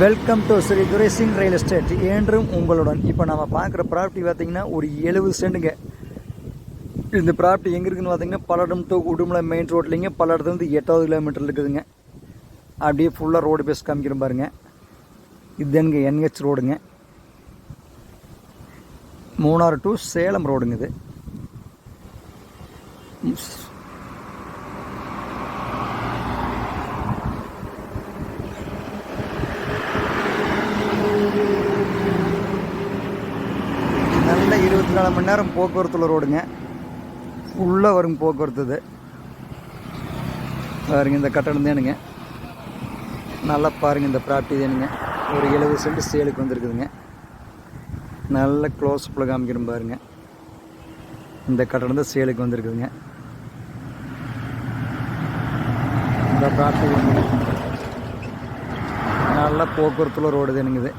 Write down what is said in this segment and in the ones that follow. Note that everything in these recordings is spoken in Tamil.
Welcome to Sri Duraisingh real estate என்றும் உங்களுடன். இப்போ நம்ம பார்க்குற ப்ராப்பர்ட்டி பார்த்தீங்கன்னா ஒரு எழுபது சென்ட்டுங்க இந்த ப்ராப்பர்ட்டி எங்கே இருக்குதுன்னு பார்த்தீங்கன்னா பல்லடம் டு உடுமலை மெயின் ரோட்லேங்க பல்லடத்துலேருந்து எட்டாவது கிலோமீட்டர் இருக்குதுங்க. அப்படியே ஃபுல்லாக ரோடு பேஸ் காமிக்கிற பாருங்க. இதுதானுங்க என்ஹெச் ரோடுங்க மூணாறு டு சேலம் ரோடுங்க இது. நல்ல நாலு மணி நேரம் போக்குவரத்தில் ரோடுங்க. உள்ளே வரும் போக்குவரத்து இது. பாருங்க இந்த கட்டணம் தானுங்க நல்லா பாருங்க இந்த ப்ராப்பர்ட்டி தானுங்க ஒரு எழுபது சென்ட் சேலுக்கு வந்திருக்குதுங்க. நல்ல க்ளோஸ் அப்பில் காமிக்கிறோம் பாருங்க. இந்த கட்டணம் தான் சேலுக்கு வந்திருக்குதுங்க. இந்த ப்ராப்பர்ட்டி நல்ல போக்குவரத்தில் ரோடு தானுங்க இது.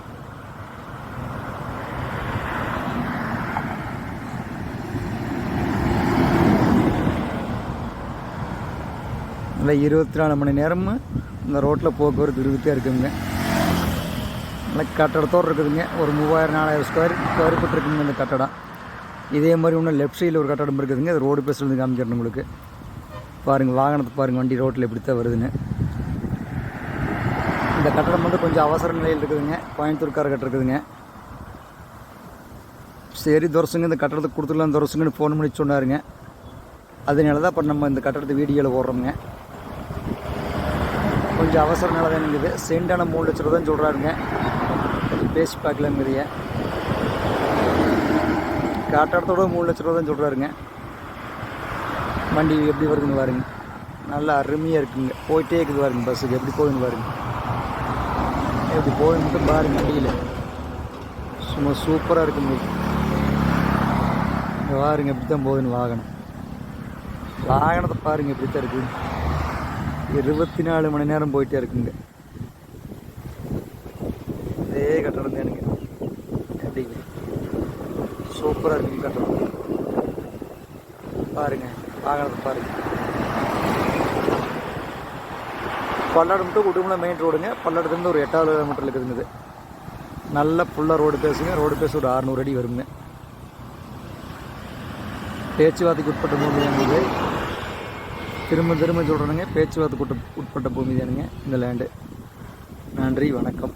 நல்லா இருபத்தி நாலு மணி நேரமும் இந்த ரோட்டில் போக்குவரத்து இருந்துகிட்டே இருக்குங்க. நல்லா கட்டடத்தோடு இருக்குதுங்க. ஒரு மூவாயிரம் நாலாயிரம் ஸ்கொயர் ஸ்கொயர் ஃபீட் இருக்குங்க இந்த கட்டடம். இதே மாதிரி இன்னும் லெஃப்ட் சைடில் ஒரு கட்டடம் இருக்குதுங்க. அது ரோடு பேசுறது காமிக்கிறேன் உங்களுக்கு. பாருங்கள் வாகனத்தை பாருங்கள் வண்டி ரோட்டில் எப்படி தான் வருதுன்னு இந்த கட்டடம் வந்து கொஞ்சம் அவசர நிலையில் இருக்குதுங்க. கோயம்புத்தூர் கட்டடம் இருக்குதுங்க. சரி துரசுங்க இந்த கட்டடத்தை கொடுத்துடலாம் துரசுங்கன்னு ஃபோன் பண்ணி சொன்னாருங்க. அதனால தான் இப்போ நம்ம இந்த கட்டடத்தை வீடியோவில் ஓடுறோங்க கொஞ்சம் அவசர நிலை தான் இருக்குது. சென்டான மூணு லட்ச ரூபா தான் சொல்கிறாருங்க கொஞ்சம் பேசி பார்க்கலாங்கிறீங்க காட்டாடத்தோட மூணு லட்ச ரூபா தான் சொல்கிறாருங்க வண்டி எப்படி வருதுன்னு பாருங்க. நல்லா அருமையாக இருக்குங்க. போயிட்டே இருக்குது பாருங்க பஸ்ஸுக்கு எப்படி போகுதுன்னு பாருங்க. எப்படி போகுது மட்டும் பாருங்க வண்டியில். சும்மா சூப்பராக இருக்குங்க. பாருங்க எப்படி தான் போகுதுன்னு வாகனம். வாகனத்தை பாருங்க எப்படி தான் இருக்குது. இருபத்தி நாலு மணி நேரம் போயிட்டே இருக்குங்க. இதே கட்டடம் தானுங்க. எப்படிங்க? சூப்பராக இருக்குங்க கட்டடம் பாருங்க பார்க்கறது பாருங்க. பல்லடம் டு உடுமலை மெயின் ரோடுங்க பல்லடத்துலேருந்து ஒரு எட்டாவது கிலோமீட்டர் இருக்குதுங்க இது. நல்ல ஃபுல்லாக ரோடு பேசுங்க. ரோடு பேச ஒரு அறநூறு அடி வருங்க. பேச்சுவார்த்தைக்கு உட்பட்ட மூணு தானுங்க திரும்ப திரும்ப சொல்கிறேனுங்க பேச்சுவார்த்தைக்கு உட்பட்ட பூமி தானுங்க. இந்த லேண்டு நன்றி வணக்கம்.